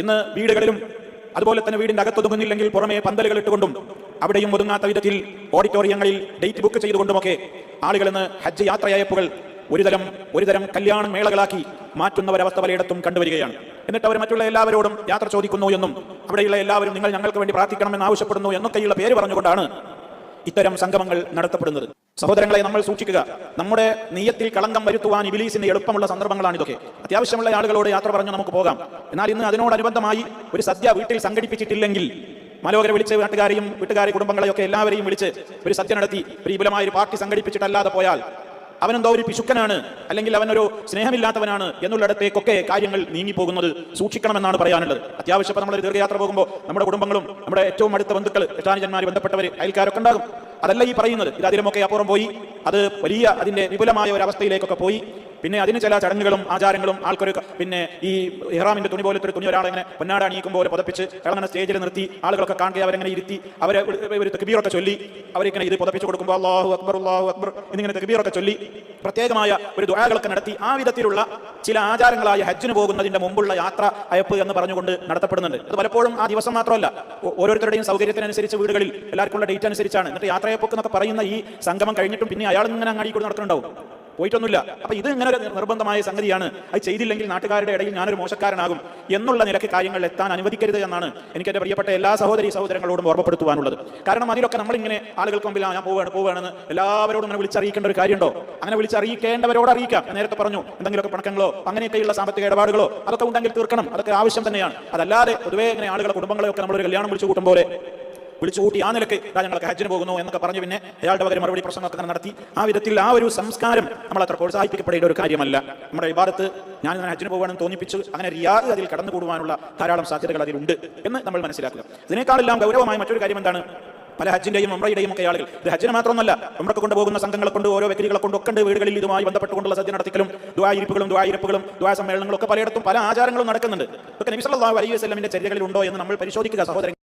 ഇന്ന് വീടുകളിലും അതുപോലെ തന്നെ വീടിന്റെ അകത്തൊതുങ്ങുന്നില്ലെങ്കിൽ പുറമേ പന്തലുകൾ ഇട്ടുകൊണ്ടും അവിടെയും ഒതുങ്ങാത്ത വിധത്തിൽ ഓഡിറ്റോറിയങ്ങളിൽ ഡേറ്റ് ബുക്ക് ചെയ്തുകൊണ്ടുമൊക്കെ ആളുകൾ ഇന്ന് ഹജ്ജ് യാത്രയയപ്പുകൾ ഒരുതരം ഒരുതരം കല്യാണ മേളകളാക്കി മാറ്റുന്ന ഒരവസ്ഥ പലയിടത്തും കണ്ടുവരികയാണ്. എന്നിട്ട് അവർ മറ്റുള്ള എല്ലാവരോടും യാത്ര ചോദിക്കുന്നു എന്നും അവിടെയുള്ള എല്ലാവരും നിങ്ങൾ ഞങ്ങൾക്ക് വേണ്ടി പ്രാർത്ഥിക്കണമെന്ന് ആവശ്യപ്പെടുന്നു എന്നൊക്കെയുള്ള പേര് പറഞ്ഞുകൊണ്ടാണ് ഇത്തരം സംഗമങ്ങൾ നടത്തപ്പെടുന്നത്. സഹോദരങ്ങളെ നമ്മൾ സൂക്ഷിക്കുക. നമ്മുടെ നീയത്തിൽ കളങ്കം വരുത്തുവാൻ ഇബിലീസിന് എളുപ്പമുള്ള സന്ദർഭങ്ങളാണ് ഇതൊക്കെ. അത്യാവശ്യമുള്ള ആളുകളോട് യാത്ര പറഞ്ഞു നമുക്ക് പോകാം. എന്നാൽ ഇന്ന് അതിനോടനുബന്ധമായി ഒരു സദ്യ വീട്ടിൽ സംഘടിപ്പിച്ചിട്ടില്ലെങ്കിൽ മനോഹര വിളിച്ച് വീട്ടുകാരെയും വീട്ടുകാരെ കുടുംബങ്ങളെയൊക്കെ എല്ലാവരെയും വിളിച്ച് ഒരു സദ്യ നടത്തി ഒരു വിപുലമായ ഒരു പാർട്ടി സംഘടിപ്പിച്ചിട്ടല്ലാതെ പോയാൽ അവനെന്തോ ഒരു പിശുക്കനാണ് അല്ലെങ്കിൽ അവനൊരു സ്നേഹമില്ലാത്തവനാണ് എന്നുള്ളിടത്തേക്കൊക്കെ കാര്യങ്ങൾ നീങ്ങിപ്പോകുന്നത് സൂക്ഷിക്കണമെന്നാണ് പറയാനുള്ളത്. അത്യാവശ്യം നമ്മൾ ദീർഘയാത്ര പോകുമ്പോൾ നമ്മുടെ കുടുംബങ്ങളും നമ്മുടെ ഏറ്റവും അടുത്ത ബന്ധുക്കൾ എട്ടാനുജന്മാർ ബന്ധപ്പെട്ടവർ അയൽക്കാരൊക്കെ ഉണ്ടാകും. അതല്ല ഈ പറയുന്നത്. ഇത് അതിലുമൊക്കെ അപ്പുറം പോയി. അത് വലിയ അതിന്റെ വിപുലമായ ഒരു അവസ്ഥയിലേക്കൊക്കെ പോയി. പിന്നെ അതിന് ചില ചടങ്ങുകളും ആചാരങ്ങളും ആൾക്കൊരു പിന്നെ ഈ ഇഹ്റാമിന്റെ തുണി പോലത്തെ ഒരു തുണി ഒരാളെ ഇങ്ങനെ പൊന്നാട അണിയിക്കും പോലെ പുതപ്പിച്ച് അങ്ങനെ സ്റ്റേജിൽ നിർത്തി ആളുകളൊക്കെ കാണുക അവരെങ്ങനെ ഇരുത്തി അവരെ ഒരു- തെക്കബീറൊക്കെ ചൊല്ലി അവരിങ്ങനെ ഇത് പുതപ്പിച്ച് കൊടുക്കുമ്പോൾ അള്ളാഹു അക്ബർ അള്ളാഹു അക്ബർ എന്നിങ്ങനെ തെക്കബീറൊക്കെ ചൊല്ലി പ്രത്യേകമായ ഒരു ദുആകളൊക്കെ നടത്തി ആ വിധത്തിലുള്ള ചില ആചാരങ്ങളായ ഹജ്ജിന് പോകുന്നതിന്റെ മുമ്പുള്ള യാത്ര അയപ്പ് എന്ന് പറഞ്ഞുകൊണ്ട് നടത്തപ്പെടുന്നുണ്ട്. അത് പലപ്പോഴും ആ ദിവസം മാത്രമല്ല. ഓരോരുത്തരുടെയും സൗകര്യത്തിനനുസരിച്ച് വീടുകളിൽ എല്ലാവർക്കുള്ള ഡേറ്റ് അനുസരിച്ചാണ്. എന്നിട്ട് യാത്രയപ്പൊക്കെ എന്നൊക്കെ പറയുന്ന ഈ സംഗമം കഴിഞ്ഞിട്ടും പിന്നെ അയാൾ ഇങ്ങനെ അങ്ങാടി കൂടി നടക്കുന്നുണ്ടാവും പോയിട്ടൊന്നുമില്ല. അപ്പൊ ഇത് ഇങ്ങനെ ഒരു നിർബന്ധമായ സംഗതിയാണ്. അത് ചെയ്തില്ലെങ്കിൽ നാട്ടുകാരുടെ ഇടയിൽ ഞാനൊരു മോശക്കാരനാകും എന്നുള്ള നിലയ്ക്ക് കാര്യങ്ങൾ എത്താൻ അനുവദിക്കരുത് എന്നാണ് എനിക്ക് എന്റെ പ്രിയപ്പെട്ട എല്ലാ സഹോദരി സഹോദരങ്ങളോടും ഓർമ്മപ്പെടുത്തുവാനുള്ളത്. കാരണം അതിലൊക്കെ നമ്മളിങ്ങനെ ആളുകൾക്ക് മുമ്പിൽ ഞാൻ പോവുകയാണ് പോവുകയാണെന്ന് എല്ലാവരോടും അങ്ങനെ വിളിച്ചറിയിക്കേണ്ട ഒരു കാര്യമുണ്ടോ? അങ്ങനെ വിളിച്ചറിയിക്കേണ്ടവരോട് അറിയിക്കാം. നേരത്തെ പറഞ്ഞു എന്തെങ്കിലുമൊക്കെ പണക്കങ്ങളോ അങ്ങനെയൊക്കെയുള്ള സാമ്പത്തിക ഇടപാടുകളോ അതൊക്കെ ഉണ്ടെങ്കിൽ തീർക്കണം. അതൊക്കെ ആവശ്യം തന്നെയാണ്. അതല്ലാതെ പൊതുവേ ഇങ്ങനെ ആളുകളെ കുടുംബങ്ങളെയൊക്കെ നമ്മളൊരു കല്യാണം വിളിച്ചു കൂട്ടും പോലെ വിളിച്ചുകൂട്ടി ആ നിലയ്ക്ക് ഞങ്ങൾക്ക് ഹജ്ജിന് പോകുന്നു എന്നൊക്കെ പറഞ്ഞു പിന്നെ അയാളുടെ പകരം മറുപടി പ്രസംഗമൊക്കെ നടത്തി. ആ വിധത്തിൽ ആ ഒരു സംസ്കാരം നമ്മൾ അത്ര പ്രോത്സാഹിപ്പിക്കപ്പെടേണ്ട ഒരു കാര്യമല്ല. നമ്മുടെ വിവാദത്ത് ഞാൻ ഇങ്ങനെ ഹജ്ജിന് പോകണമെന്ന് തോന്നിപ്പിച്ചു അങ്ങനെ റിയാദ് അതിൽ കടന്നുകൂടുവാനുള്ള ധാരാളം സാധ്യതകൾ അതിലുണ്ട് എന്ന് നമ്മൾ മനസ്സിലാക്കുക. ഇതിനേക്കാളെല്ലാം ഗൗരവമായ മറ്റൊരു കാര്യം എന്താണ്? പല ഹജ്ജിന്റെയും ഉംറയുടെയും ഒക്കെ ആളുകൾ ഇത് ഹജ്ജിന് മാത്രമൊന്നല്ല നമ്മുടെ കൊണ്ടുപോകുന്ന സംഘങ്ങളെ കൊണ്ട് ഓരോ വ്യക്തികളെ കൊണ്ട് ഒക്കെ വീടുകളിൽ ഇതുമായി ബന്ധപ്പെട്ടുകൊണ്ടുള്ള സദ്യ നടത്തിക്കലും ദ്വായിരിപ്പുകളും ദ്വായിരിപ്പുകളും ദ്വാ സമ്മേളനങ്ങളും ഒക്കെ പലയിടത്തും പല ആചാരങ്ങളും നടക്കുന്നുണ്ട്. ഇതൊക്കെ നബി സല്ലല്ലാഹു അലൈഹി വസ്ലമിന്റെ ചര്യകളിൽ ഉണ്ടോ എന്ന് നമ്മൾ പരിശോധിക്കുക സഹോദരൻ